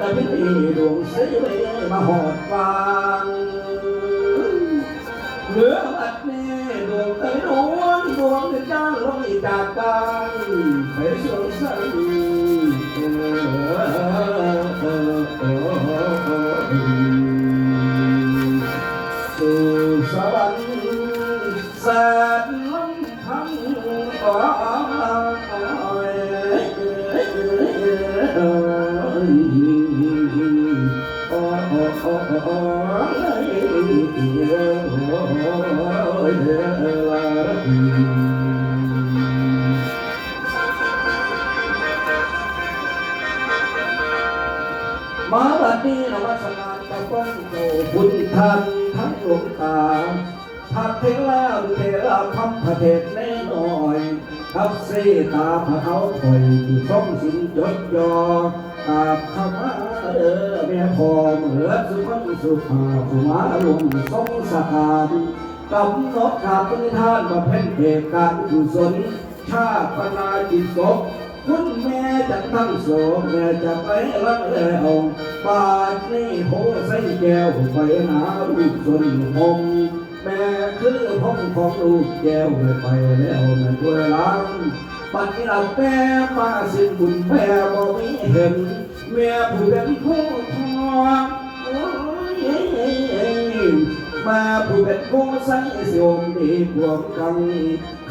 ตะพิธีดวงสีมาหอดฟางเหลืออัดนี้ดวงตะนวลดวงจ้าลอยจากกัน มาบัดนี้นวัสการกับก้องโตคุท่านทั้งหลวงตาพักเทลาเทลาคำพระเทศแน่หน่อยทับเสตาพระเขาถอยที่ส่งสินจดยอกาบขมา เด้อแม่พอเหมือสุขันสุภาสุมาลุงทรงสานกำหนดขาดปณิธานมาเพ่นเอกการกุศลชาปนาจิตศพคุณแม่จะตั้งโสมแม่จะไปรักแล้วบาดนี้โหใส่แก้วไปหาลูกสนหงแม่คือห้องของลูกแก้วไปแล้วแม่ด้วยล้างปัดนี้เราแม่มาสิ้นบุญแม่บ่มีเห็น แม่ผู้เป็นผู้ทองโอ้ยมาผู้เป็นผู้ใส่เสียมดีพวกกัน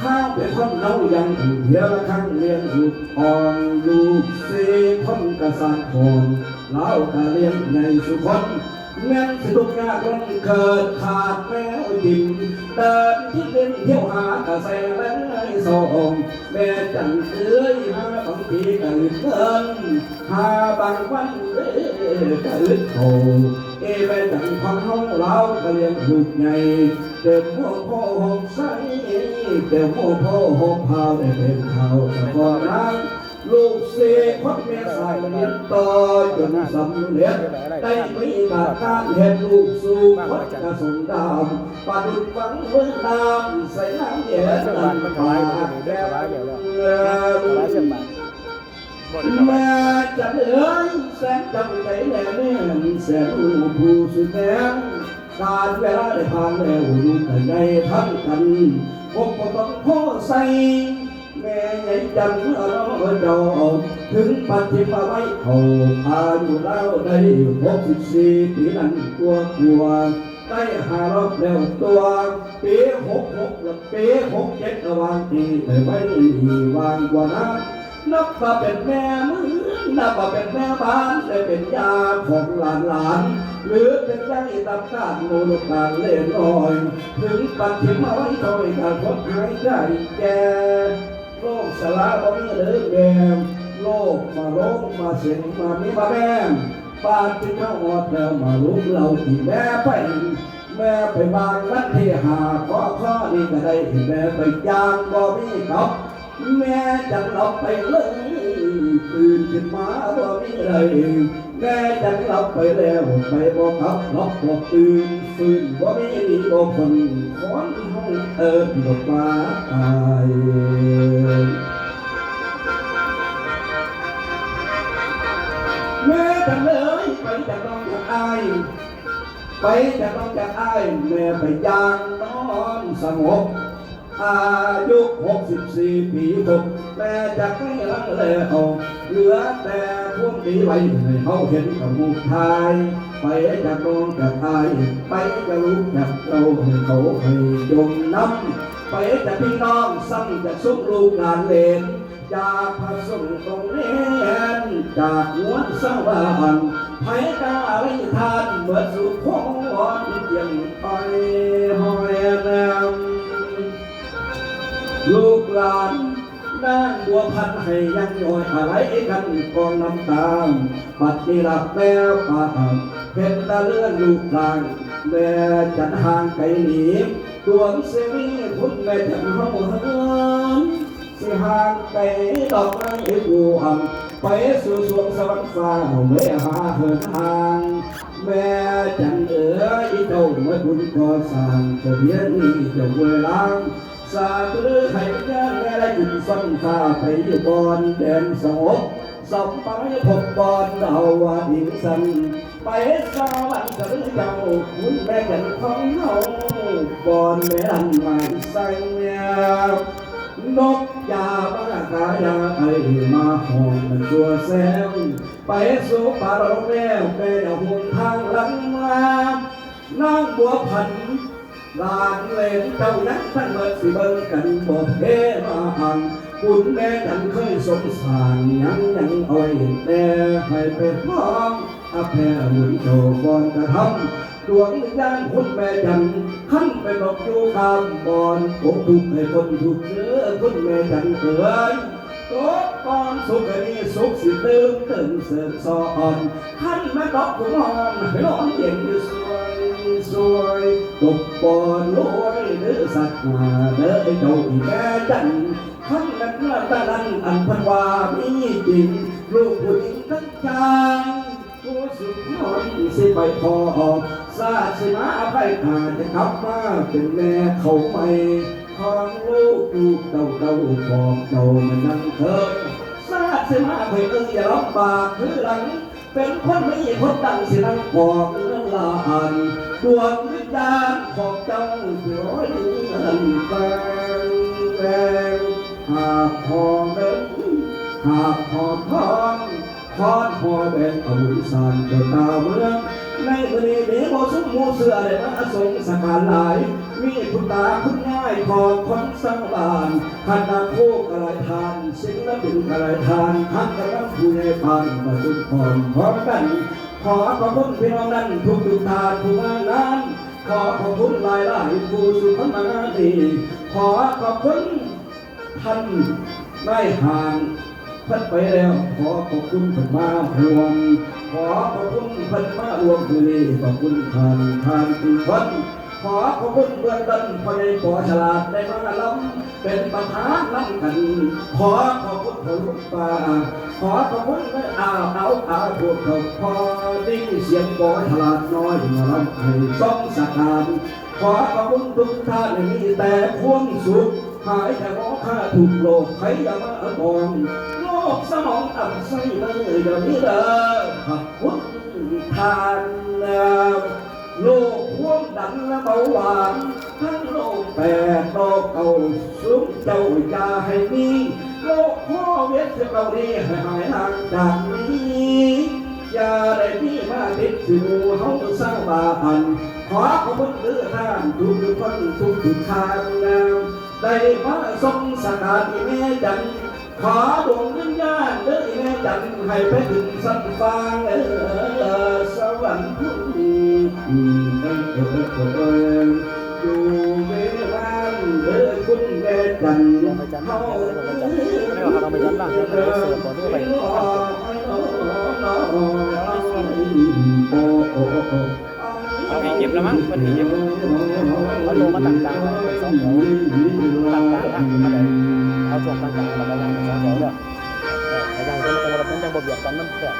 ข้าเป็นคนเล่ายังถูกเดียวละครั้งเลี้ยงถูกอ่อนลูกเสียคนกระสังคนเล่ากะเรียนในสุคน แม่นสิทุกยากล้นเกิดขาดแมวดินเดินที่เล่นเที่ยวหากระแสแรงสองแม่จันเอ้ยหาบางทีกะอึดเกินหาบางวันเอ้ยกะอึดโตเอไปจังพังเฮาเราก็เลี้ยงลูกใหญ่เดิมพ่อพ่อหอมใสเดิมพ่อพ่อหอมพาวได้เป็นเขาแต่ก่อนนั้น ลูกเสกพ่อแม่สายเลี้ยงต่อจนสำเร็จได้มีการการเห็นลูกสู่พัดกระสงดำปาดุจฝังเมืองดำใส่น้ำเย็นน้ำปลาแก้วแม่จะเหลือแสนจำใจแน่แน่แสนรู้ผู้สุดแสนการเวลาได้ผ่านแล้วอยู่กันในทั้งกันพบก็ต้องพ่อใส่ แม่ใหญ่จันเอาเจ้าถึงปฏิภาไว้เขาอายุแล้วได้หกสิบสี่ปีนั้นกลัวกลัวได้หารอบแล้วตัวปีหกหกและปีหกเจ็ดระวางตีแต่ไม่วางกว่านั้นนับว่าเป็นแม่มือนับว่าเป็นแม่บ้านได้เป็นยาของหลานหลานหรือเป็นใจตับการโมโนกาเล่นลอย ถึงปัจฉิมเอาไว้ถอยการพบหายใจแก่ โรคสลาบ่มีเลยแกมโรคมาโรคมาเสียงมามีมาแบมปานที่เข้าหอดแล้วมาลุกเราที่แม่ไปแม่ไปบางนัดที่หาข้อข้อนี้ก็ได้แม่ไปยางบ่มีเขาแม่จังหลับไปเลยตื่นขึ้นมาบ่มีอะไรแม่จังหลับไปแล้วไปบ่ขับหลับบ่ตื่นฟื้นบ่มีดีบ่คนขอน เอิบดอกมาตายแม่จังเลยไปจากน้องจากอายไปจากน้องจากอายแม่ไปยางนอนสงบอายุหกสิบสี่ปีตก แม่จะไม่รักแล้ว เหลือแต่พวกนี้ไว้ให้เขาเห็นกับมุกทาย ไปจากน้องจากอาย ไปจะรู้จากเราให้เขาให้ยงน้ำไปจากพี่น้องซ้ำจากสุกลูกงานเลนจากพระสงฆ์ตรงเน้นจากงวนสวรรค์ไผกาไริทานเมื่อสุขพรเพียงไปหอยแนมลูกหลาน นางบัวพันให้ยังย่อยอะไรกันกองน้ำตาปัดนี้หลับแม่ป่าเห็นตาเลื่อนลูกลานแม่จันห่างไกลหนีดวงเสวีคุณแม่จันเฮาเฮินสิห่างไกลดอกไม้บัวไปสู่สวงสวรรค์ฟ้าเมื่อหาเหินห่างแม่จันเอ๋ยเจ้าเมื่อคุณก่อสร้างจะเพียงนี้จะเวลาส สาธุให้งานแม่ได้ยินสันฟ้าไปอยู่บอนแดนสงบสัมไปพบบอนดาววาดิงสันไปสาวรรค์กับเจ้าคุณแม่กันของเฮาบอนแม่อันใหม่ใส่เมียนกยาบ้ากายาไอมาหอมมันชัวแซมไปสู่ป่าเราแล้วแม่หุ่นทางหลังมานางบัวพันธ์ ลานเลนเจ้านักท่านเมื่อสิเบิ่งกันบ่เทมาหันคุณแม่กันเคยสงสารยังยังอาไว้แต่ให้ไปพ้อมอาแพ้หมุนโชบอนกระทำดวงวิญญาณคุณแม่จันขั้นไปหลบอยู่คำบอนผมทุกข์ให้คนทุกข์เนื้อคุณแม่จันเอ๋ยตกกอนสุขนี้สุขสิเติมเติมเสริมสอนขั้นแม่ตอกผมหอมให้ร้อนเย็นอยู่สว ยสวยตกบอนรวยเด้อสัตว์มาเด้อไอ้เจ้าอีแม่จันทร์ขั้นแม่เมื่อตาลันอันพันว่ามีจริงลูกผู้หญิงทั้งชายผู้สุดน้อนสิไปพอออกซาสิมาไปอาจะกลับมาเป็นแม่เขาใหม่ของลูกลูกเต่าเต่าบอกเต่ามันนั่งเถิดซาสิมาไปเอ้ยอย่าลำบากคือหลัง เป็นคนไม่คนดังสินั่งบอกเรื่อง ลานดวงวิญญาณของเจ้าเสียร้อยเงินแปลงแปลงหากพอเดินหากพอทองพอดพอแบนอาบุสานเจ้าตาเมืองในมือนี้เดี๋ยวสมมูเสือได้มาทรงสการหลาย มีคุณตาคุณง่ายพอคนสังบานขันนักผู้กระไรทานศิลปินกระไรทานทักกระลังผู้ใหญ่ปานมาจุดพรพร้อมกัน ขอขอบคุณพี่น้องนั้นทุกทุกๆทาทุกงานนั้นขอขอบคุณหลายหลายผู้สุขมางานดีขอขอบคุณท่านได้ห่างท่านไปแล้วขอขอบคุณเพิ่นมาห่วงขอขอบคุณเพิ่นมารวมมือนี้ขอบคุณท่านท่านทุกคนขอขอบคุณเบื้องต้นพอในปอฉลาดได้มาล้ำ เป็นประธานนำกันขอขอบคุณผมป่าขอขอบคุณได้อาเอาอาพวกเขาพอได้ยินเสียงปอฉลาดน้อยมาลำให้สองสถานขอขอบคุณทุกท่านมีแต่ความสุขหายแต่ร้องข้าถูกโลกใครอย่ามาบองโลกสมองอับไส้เลยเดี๋ยวนี้เด้อขอบคุณทานโลกความดันและเบาหวาน ทั้งโลกแปดโลกเก่าสูงเจ้าอย่าให้มีโลกพ่อเวทเรานี้ให้หายห่างจากนี้อย่าได้มีมาติดสู่เฮาสร้างบาปันขอขอบคุณเลือท่านทุกคนทุกทุกทางนามได้มาทรงสกัดแม่จันขอดวงวิญญาณเด้อแม่จันให้ไปถึงสันฟางเออสวรรค์พุ่งอืมเออเออเออ แม่จันทร์เฮาเอาให้เก็บแล้วมั้งมันให้เก็บเอาลงมาต่างๆเป็นสองแถวต่างๆอะมาเลยเอาช่วงต่างๆแล้วก็ย่างสองแถวเด้อเออให้ย่างเป็นจังหวะเป็นจังบ่เบียดกันมันแคบ